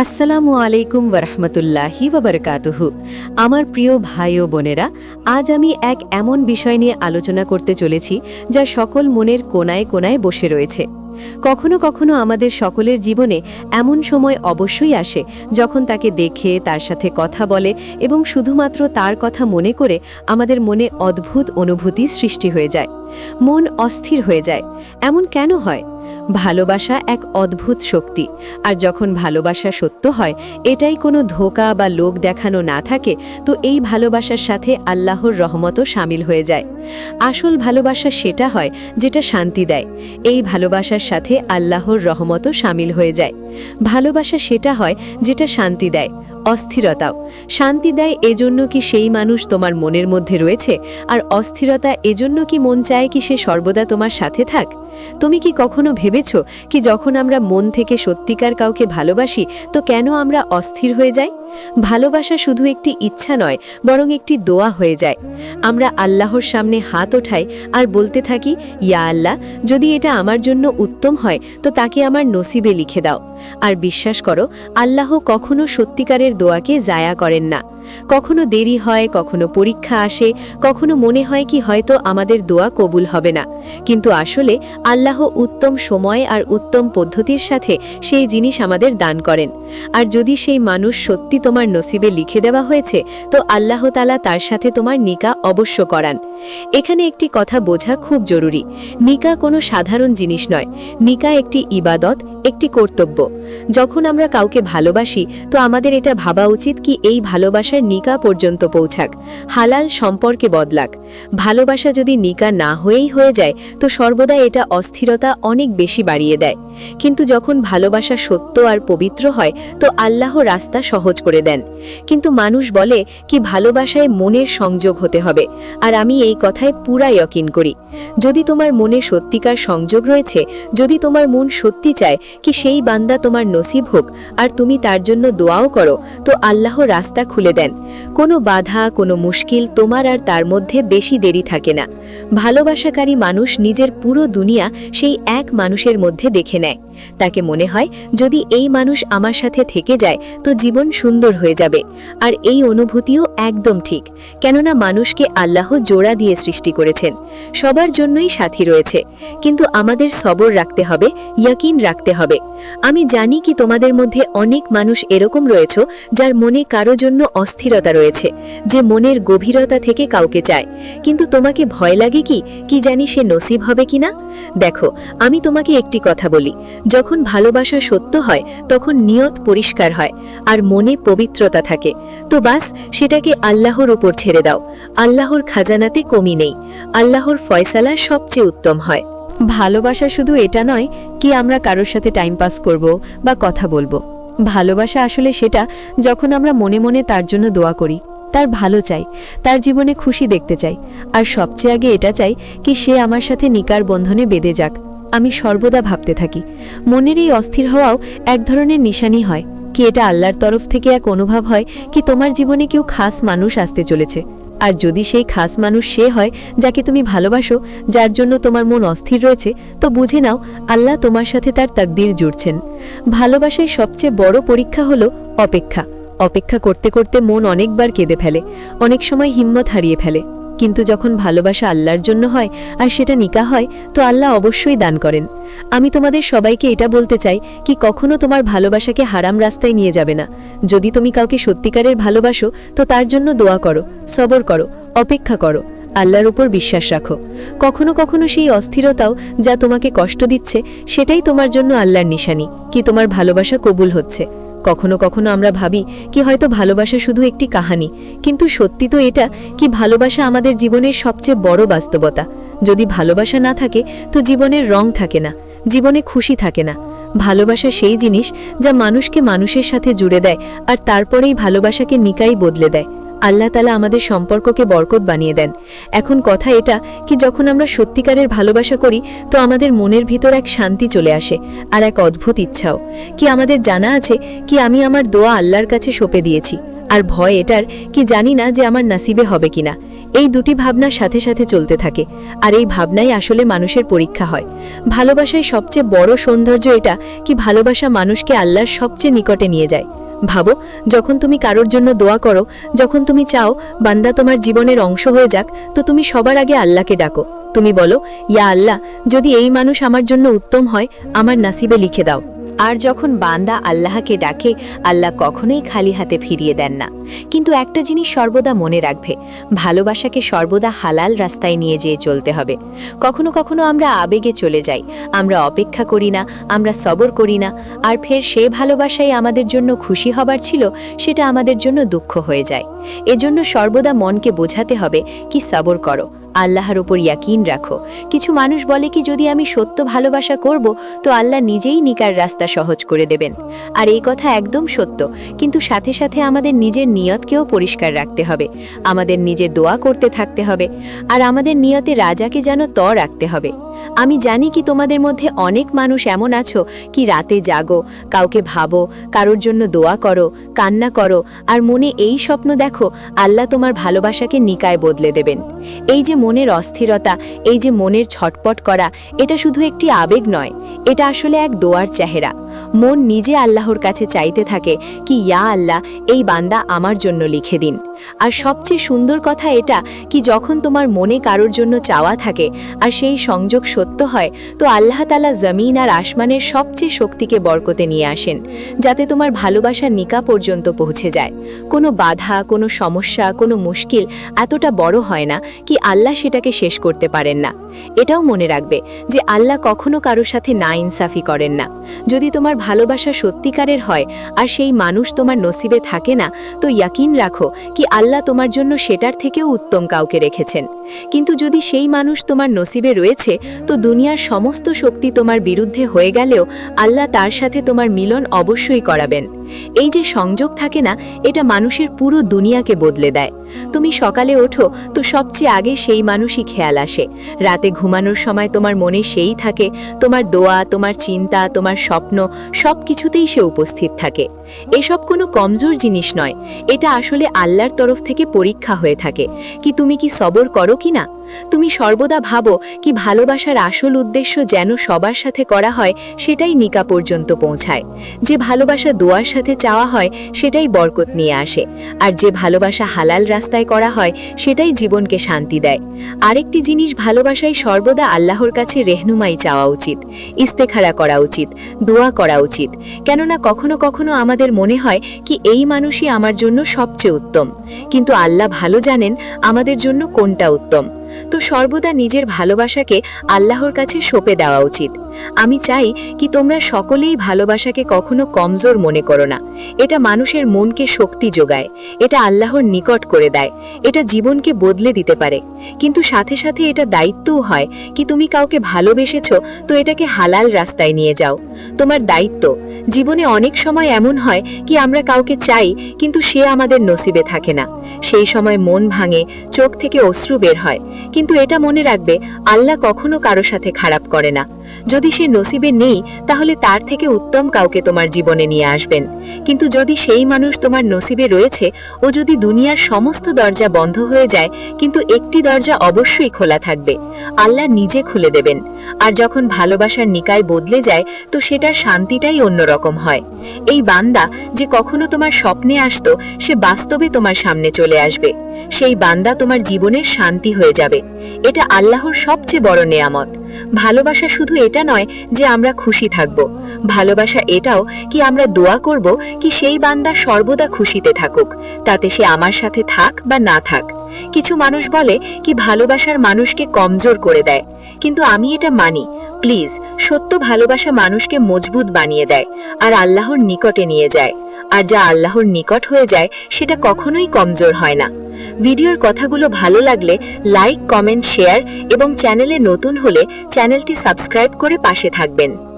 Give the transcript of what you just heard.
আসসালামু আলাইকুম ওরহমতুল্লাহি ওবরকাতুহু আমার প্রিয় ভাই ও বোনেরা, আজ আমি এক এমন বিষয় নিয়ে আলোচনা করতে চলেছি যা সকল মনের কোনায় কোনায় বসে রয়েছে। কখনো কখনো আমাদের সকলের জীবনে এমন সময় অবশ্যই আসে যখন তাকে দেখে, তার সাথে কথা বলে এবং শুধুমাত্র তার কথা মনে করে আমাদের মনে অদ্ভুত অনুভূতি সৃষ্টি হয়ে যায়। মন অস্থির হয়ে যায়। এমন কেন হয়? ভালোবাসা এক অদ্ভুত শক্তি, আর যখন ভালোবাসা সত্য হয়, এটাই কোনো ধোকা বা লোক দেখানো না থাকে, তো এই ভালোবাসার সাথে আল্লাহর রহমতও সামিল হয়ে যায়। আসল ভালোবাসা সেটা হয় যেটা শান্তি দেয়। এই ভালোবাসার সাথে আল্লাহর রহমতও সামিল হয়ে যায়। ভালোবাসা সেটা হয় যেটা শান্তি দেয়, অস্থিরতাও। শান্তি দেয় এজন্য কি সেই মানুষ তোমার মনের মধ্যে রয়েছে, আর অস্থিরতা এজন্য কি মন চায়? কি সে সর্বদা তোমার সাথে থাক? তুমি কি কখনো ভেবেছ কি যখন আমরা মন থেকে সত্যিকার কাউকে ভালোবাসি, তো কেন আমরা অস্থির হয়ে যাই? ভালোবাসা শুধু একটি ইচ্ছা নয়, বরং একটি দোয়া হয়ে যায়। আমরা আল্লাহর সামনে হাত ওঠাই আর বলতে থাকি, ইয়া আল্লাহ, যদি এটা আমার জন্য উত্তম হয়, তো তাকে আমার নসিবে লিখে দাও। আর বিশ্বাস করো, আল্লাহ কখনো সত্যিকারের দোয়াকে জায়া করেন না। কখনো দেরি হয়, কখনো পরীক্ষা আসে, কখনো মনে হয় কি হয়তো আমাদের দোয়া কবুল হবে না। কিন্তু আসলে আল্লাহ উত্তম সময় আর উত্তম পদ্ধতির সাথে সেই জিনিস আমাদের দান করেন। আর যদি সেই মানুষ সত্যি তোমার নসিবে লিখে দেওয়া হয়েছে, তো আল্লাহ তালা তার সাথে তোমার নিকা অবশ্য করান। এখানে একটি কথা বোঝা খুব জরুরি। নিকা কোনো সাধারণ জিনিস নয়। নিকা একটি ইবাদত, একটি কর্তব্য। যখন আমরা কাউকে ভালোবাসি, তো আমাদের এটা ভাবা উচিত কি এই ভালোবাসার নিকা পর্যন্ত পৌঁছাক, হালাল সম্পর্কে বদলাক। ভালোবাসা যদি নিকা না হয়েই হয়ে যায়, তো সর্বদা এটা অস্থিরতা অনেক বেশি বাড়িয়ে দেয়। কিন্তু যখন ভালোবাসা সত্য আর পবিত্র হয়, তো আল্লাহ রাস্তা সহজ করে দেন। কিন্তু মানুষ বলে কি ভালোবাসায় মনের সংযোগ হতে হবে, আর আমি এই কথায় পুরাই অকিন করি। যদি তোমার মনে সত্যিকার সংযোগ রয়েছে, যদি তোমার মন সত্যি চায় কি সেই বান্দা তোমার নসিব হোক, আর তুমি তার জন্য দোয়াও করো, তো আল্লাহ রাস্তা খুলে দেন কোনো বাধা, কোনো মুশকিল তোমার আর তার মধ্যে বেশি দেরি থাকে না। ভালোবাসাকারী মানুষ নিজের পুরো দুনিয়া সেই এক মানুষের মধ্যে দেখে নেয়। তাকে মনে হয়, যদি এই মানুষ আমার সাথে থেকে যায়, তো জীবন সুন্দর হয়ে যাবে। আর এই অনুভূতিও একদম ঠিক। কেননা মানুষকে আল্লাহ জোড়া দিয়ে সৃষ্টি করেছেন। সবার জন্যই সাথী রয়েছে। কিন্তু আমাদের সবর রাখতে হবে, ইয়াকিন রাখতে হবে। আমি জানি কি তোমাদের মধ্যে অনেক মানুষ এরকম রয়েছে, যার মনে কারও জন্য অস্থিরতা রয়েছে, যে মনের গভীরতা থেকে কাউকে চায়। কিন্তু তোমাকে ভয় লাগে কি? কি জানি সে নসিব হবে কিনা? দেখো, আমি তোমাকে একটি কথা বলি। যখন ভালোবাসা সত্য হয়, তখন নিয়ত পরিষ্কার হয়, আর মনে পবিত্রতা থাকে। তো বাস, সেটাকে আল্লাহর উপর ছেড়ে দাও। আল্লাহর খাজানাতে কমি নেই। আল্লাহর ফয়সালা সবচেয়ে উত্তম হয়। ভালোবাসা শুধু এটা নয়, কি আমরা কারোর সাথে টাইম পাস করব বা কথা বলব। ভালোবাসা আসলে সেটা যখন আমরা মনে মনে তার জন্য দোয়া করি, তার ভালো চাই, তার জীবনে খুশি দেখতে চাই। আর সবচেয়ে আগে এটা চাই কি সে আমার সাথে নিকার বন্ধনে বেঁধে যাক। আমি সর্বদা ভাবতে থাকি, মনের এই অস্থির হওয়াও এক ধরনের নিশানি হয়। কি এটা আল্লাহর তরফ থেকে এক অনুভব হয়, কি তোমার জীবনে কেউ খাস মানুষ আসতে চলেছে? আর যদি সেই খাস মানুষ সে হয় যাকে তুমি ভালোবাসো, যার জন্য তোমার মন অস্থির রয়েছে, তো বুঝে নাও, আল্লাহ তোমার সাথে তার তাকদির জুড়ছেন। ভালোবাসায় সবচেয়ে বড় পরীক্ষা হলো অপেক্ষা। অপেক্ষা করতে করতে মন অনেকবার কেঁদে ফেলে, অনেক সময় হিম্মত হারিয়ে ফেলে। কিন্তু যখন ভালোবাসা আল্লাহর জন্য হয় আর সেটা নিকা হয়, তো আল্লাহ অবশ্যই দান করেন। আমি তোমাদের সবাইকে এটা বলতে চাই কি কখনো তোমার ভালোবাসাকে হারাম রাস্তায় নিয়ে যাবে না। যদি তুমি কাউকে সত্যিকারের ভালোবাসো, তো তার জন্য দোয়া করো, সবর করো, অপেক্ষা করো, আল্লাহর উপর বিশ্বাস রাখো। কখনো কখনো সেই অস্থিরতাও যা তোমাকে কষ্ট দিচ্ছে, সেটাই তোমার জন্য আল্লাহর নিশানি। কি তোমার ভালোবাসা কবুল হচ্ছে? কখনো কখনো আমরা ভাবি, কি হয়তো ভালোবাসা শুধু একটি কাহানি। কিন্তু সত্যি তো এটা, কি ভালোবাসা আমাদের জীবনের সবচেয়ে বড় বাস্তবতা। যদি ভালোবাসা না থাকে, তো জীবনের রং থাকে না, জীবনে খুশি থাকে না। ভালোবাসা সেই জিনিস, যা মানুষকে মানুষের সাথে জুড়ে দেয়, আর তারপরেই ভালোবাসাকে নিকাই বদলে দেয়। আল্লাহ তালা আমাদের সম্পর্ককে বরকত বানিয়ে দেন। এখন কথা এটা কি যখন আমরা সত্যিকারের ভালোবাসা করি, তো আমাদের মনের ভিতর এক শান্তি চলে আসে আর এক অদ্ভুত ইচ্ছাও। কি আমাদের জানা আছে কি আমি আমার দোয়া আল্লাহর কাছে সঁপে দিয়েছি? আর ভয় এটার কি জানি না যে আমার নাসিবে হবে কিনা। এই দুটি ভাবনার সাথে সাথে চলতে থাকে। আর এই ভাবনাই আসলে মানুষের পরীক্ষা হয়। ভালোবাসায় সবচেয়ে বড় সৌন্দর্য এটা কি ভালোবাসা মানুষকে আল্লাহর সবচেয়ে নিকটে নিয়ে যায়। ভাবো, যখন তুমি কারোর জন্য দোয়া করো, যখন তুমি চাও বান্দা তোমার জীবনের অংশ হয়ে যাক, তো তুমি সবার আগে আল্লাহকে ডাকো। তুমি বলো, ইয়া আল্লাহ, যদি এই মানুষ আমার জন্য উত্তম হয়, আমার নাসিবে লিখে দাও। আর যখন বান্দা আল্লাহকে ডাকে, আল্লাহ কখনোই খালি হাতে ফিরিয়ে দেন না। কিন্তু একটা জিনিস সর্বদা মনে রাখবে, ভালোবাসাকে সর্বদা হালাল রাস্তায় নিয়ে যেয়ে চলতে হবে। কখনো কখনো আমরা আবেগে চলে যাই, আমরা অপেক্ষা করি না, আমরা সবর করি না, আর ফের সে ভালোবাসাই আমাদের জন্য খুশি হবার ছিল, সেটা আমাদের জন্য দুঃখ হয়ে যায়। এজন্য সর্বদা মনকে বোঝাতে হবে কি সবর করো। আল্লাহর ওপর ইয়াকিন রাখো। কিছু মানুষ বলে কি, যদি আমি সত্য ভালোবাসা করব, তো আল্লাহ নিজেই নিকার রাস্তা সহজ করে দেবেন। আর এই কথা একদম সত্য। কিন্তু সাথে সাথে আমাদের নিজের নিয়তকেও পরিষ্কার রাখতে হবে। আমাদের নিজের দোয়া করতে থাকতে হবে। আর আমাদের নিয়তে রাজাকে যেন ত রাখতে হবে। আমি জানি কি, তোমাদের মধ্যে অনেক মানুষ এমন আছো কি, রাতে জাগো, কাউকে ভাবো, কারোর জন্য দোয়া করো, কান্না করো, আর মনে এই স্বপ্ন দেখো, আল্লাহ তোমার ভালোবাসাকে নিকায় বদলে দেবেন। এই যে মনের অস্থিরতা, এই যে মনের ছটপট করা, এটা শুধু একটি আবেগ নয়, এটা আসলে এক দোয়ার চেহারা। মন নিজে আল্লাহর কাছে চাইতে থাকে কি, ইয়া আল্লাহ, এই বান্দা আমার জন্য লিখে দিন। আর সবচেয়ে সুন্দর কথা এটা কি, যখন তোমার মনে কারোর জন্য চাওয়া থাকে আর সেই সংযোগ সত্য হয়, তো আল্লাহ তালা জমিন আর আসমানের সবচেয়ে শক্তিকে বরকতে নিয়ে আসেন, যাতে তোমার ভালোবাসার নিকা পর্যন্ত পৌঁছে যায়। কোনো বাধা, কোনো সমস্যা, কোনো মুশকিল এতটা বড় হয় না কি, আল্লাহ সেটাকে শেষ করতে পারেন না। এটাও মনে রাখবে যে আল্লাহ কখনো কারোর সাথে না ইনসাফি করেন না। যদি তোমার ভালোবাসা সত্যিকারের হয়, আর সেই মানুষ তোমার নসিবে থাকে না, তো ইয়াকিন রাখো কি আল্লাহ তোমার জন্য সেটার থেকেও উত্তম কাউকে রেখেছেন। কিন্তু যদি সেই মানুষ তোমার নসিবে রয়েছে, তো দুনিয়ার সমস্ত শক্তি তোমার বিরুদ্ধে হয়ে গেলেও আল্লাহ তার সাথে তোমার মিলন অবশ্যই করাবেন। এই যে সংযোগ থাকে না, এটা মানুষের পুরো দুনিয়াকে বদলে দেয়। তুমি সকালে ওঠো, তো সবচেয়ে আগে সেই মানুষই খেয়াল আসে। রাতে ঘুমানোর সময় তোমার মনে সেই থাকে, তোমার দোয়া, তোমার চিন্তা, তোমার স্বপ্ন সব কিছুতেই সে উপস্থিত থাকে। এসব কোনো কমজোর জিনিস নয়। এটা আসলে আল্লাহর তরফ থেকে পরীক্ষা হয়ে থাকে। কি তুমি কি সবর করো কি না তুমি সর্বদা ভাবো কি ভালোবাসার আসল উদ্দেশ্য যেন সবার সাথে করা হয়, সেটাই নিকা পর্যন্ত পৌঁছায়। যে ভালোবাসা দোয়ার সাথে চাওয়া হয়, সেটাই বরকত নিয়ে আসে। আর যে ভালোবাসা হালাল রাস্তায় করা হয়, সেটাই জীবনকে শান্তি দেয়। আরেকটি জিনিস ভালোবাসায় সর্বদা আল্লাহর কাছে রেহনুমাই চাওয়া উচিত। ইস্তেখারা করা উচিত, দোয়া করা উচিত। কেননা কখনো কখনো আমাদের মনে হয় কি এই মানুষই আমার জন্য সবচেয়ে উত্তম। কিন্তু আল্লাহ ভালো জানেন আমাদের জন্য কোনটা উত্তম। তো সর্বদা নিজের ভালোবাসাকে আল্লাহর কাছে সঁপে দেওয়া উচিত। আমি চাই কি তোমরা সকলেই ভালোবাসাকে কখনো কমজোর মনে করো না। এটা মানুষের মনকে শক্তি যোগায়, এটা আল্লাহর নিকট করে দেয়, এটা জীবনকে বদলে দিতে পারে। কিন্তু সাথে সাথে এটা দায়িত্বও হয় কি তুমি কাউকে ভালোবেসেছ, তো এটাকে হালাল রাস্তায় নিয়ে যাও। তোমার দায়িত্ব, জীবনে অনেক সময় এমন হয় কি আমরা কাউকে চাই, কিন্তু সে আমাদের নসিবে থাকে না। সেই সময় মন ভাঙে, চোখ থেকে অশ্রু বের হয়। কিন্তু এটা মনে রাখবে, আল্লাহ কখনো কারও সাথে খারাপ করে না। যদি সে নসিবে নেই, তাহলে তার থেকে উত্তম কাউকে তোমার জীবনে নিয়ে আসবেন। কিন্তু যদি সেই মানুষ তোমার নসিবে রয়েছে, ও যদি দুনিয়ার সমস্ত দরজা বন্ধ হয়ে যায়, কিন্তু একটি দরজা অবশ্যই খোলা থাকবে। আল্লাহ নিজে খুলে দেবেন। আর যখন ভালোবাসার নিকায় বদলে যায়, তো সেটার শান্তিটাই অন্যরকম হয়। এই বান্দা যে কখনো তোমার স্বপ্নে আসতো, সে বাস্তবে তোমার সামনে চলে আসবে। সেই বান্দা তোমার জীবনের শান্তি হয়ে যাবে। এটা আল্লাহর সবচেয়ে বড় নেয়ামত। ভালোবাসা শুধু এটা নয় যে আমরা খুশি থাকব। ভালোবাসা এটাও কি আমরা দোয়া করব কি সেই বান্দা সর্বদা খুশিতে থাকুক, তাতে সে আমার সাথে থাক বা না থাক। কিছু মানুষ বলে কি ভালোবাসার মানুষকে কমজোর করে দেয়। কিন্তু আমি এটা মানি। প্লিজ, সত্য ভালোবাসা মানুষকে মজবুত বানিয়ে দেয় আর আল্লাহর নিকটে নিয়ে যায়। আর যা আল্লাহর নিকট হয়ে যায়, সেটা কখনোই কমজোর হয় না। ভিডিওর কথাগুলো ভালো লাগলে লাইক, কমেন্ট, শেয়ার এবং চ্যানেলে নতুন হলে চ্যানেলটি সাবস্ক্রাইব করে পাশে থাকবেন।